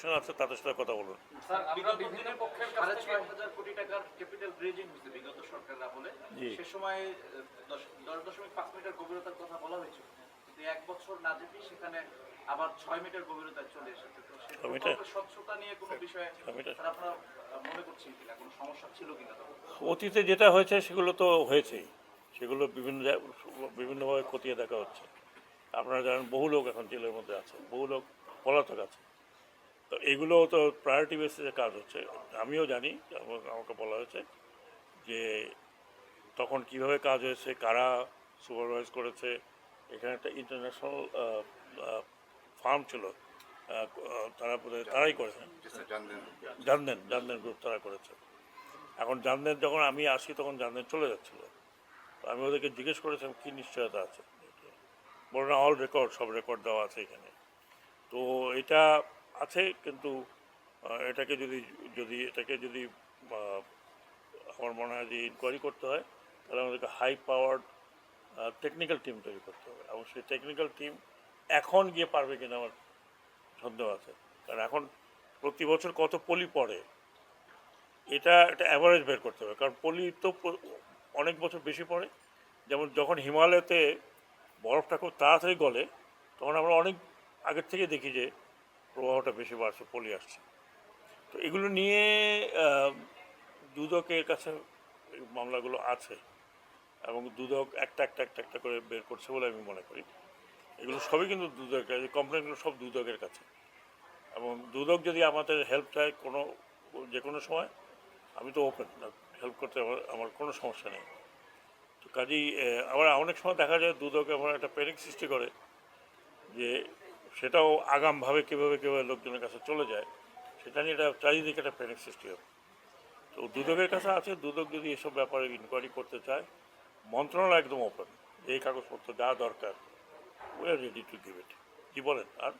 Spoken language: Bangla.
ইনস্টিটিউশন আছে তাদের সাথে কথা বলুন। স্যার আমরা বিগত বিভিন্ন দিনে পক্ষের কাছ সাড়ে থেকে ছয় হাজার কোটি টাকার ক্যাপিটাল রেজিং হয়েছে বিগত সরকারের আমলে। সে সময় দশমিক পাঁচ মিটার গভীরতার কথা বলা হয়েছিল কিন্তু এক বছর না যেতেই সেখানে আবার ছয় মিটার গভীরতায় চলে এসেছে। স্বচ্ছতা নিয়ে কোনো বিষয়ে আপনারা মনে করছেন কিনা? কোনো সমস্যা ছিল কিনা অতীতে যেটা হয়েছে সেগুলো তো হয়েছেই। সেগুলো বিভিন্ন বিভিন্নভাবে খতিয়ে দেখা হচ্ছে। আপনারা জানেন বহু লোক এখন জেলের মধ্যে আছে বহু লোক পলাতক আছে। তো এগুলো তো প্রায়োরিটি বেসিসে কাজ হচ্ছে। আমিও জানি আমাকে বলা হয়েছে যে তখন কীভাবে কাজ হয়েছে কারা সুপারভাইজ করেছে। এখানে একটা ইন্টারন্যাশনাল ফার্ম ছিল। তারা তারাই করেছে। জানদেন জানদেন গ্রুপ তারা করেছে। এখন জানদেন যখন আমি আসি তখন জানদেন চলে যাচ্ছিল। তো আমি ওদেরকে জিজ্ঞেস করেছিলাম কী নিশ্চয়তা আছে? বলো না অল রেকর্ড সব রেকর্ড দেওয়া আছে এখানে। তো এটা আছে, কিন্তু এটাকে যদি যদি, এটাকে যদি আমার মনে হয় যে ইনকোয়ারি করতে হয়, তাহলে আমাদেরকে হাই পাওয়ার্ড টেকনিক্যাল টিম তৈরি করতে হবে। এবং সেই টেকনিক্যাল টিম এখন গিয়ে পারবে কিনা আমার সন্দেহ আছে। কারণ এখন প্রতি বছর কত পলি পড়ে, এটা একটা অ্যাভারেজ বের করতে হবে। কারণ পলি তো অনেক বছর বেশি পড়ে। যেমন যখন হিমালয়তে বরফটা খুব তাড়াতাড়ি গলে, তখন আমরা অনেক আগের থেকে দেখি যে প্রবাহটা বেশি বাড়ছে, পলি আসছে। তো এগুলো নিয়ে দুদকের কাছে মামলাগুলো আছে এবং দুদক একটা একটা একটা একটা করে বের করছে বলে আমি মনে করি। এগুলো সবই কিন্তু দুদকের কাছে কমপ্লেনগুলো সব দুদকের কাছে। এবং দুদক যদি আমাদের হেল্প চায় কোনো, যে কোনো সময়, আমি তো ওপেন হেল্প করতে আমার আমার কোনো সমস্যা নেই। তো কাজেই আবার অনেক সময় দেখা যায় দুদক আমার একটা প্যানিক সৃষ্টি করে যে সেটাও আগামভাবে কীভাবে কীভাবে লোকজনের কাছে চলে যায়, সেটা নিয়ে এটা চারিদিকে একটা প্যানিক সৃষ্টি হবে তো দুদকের কাছে আছে, দুদক যদি এসব ব্যাপারে ইনকোয়ারি করতে চায়, মন্ত্রণালয় একদম ওপেন এই কাগজপত্র যা দরকার আর রেডি টু গিভ ইট কী বলেন, আর?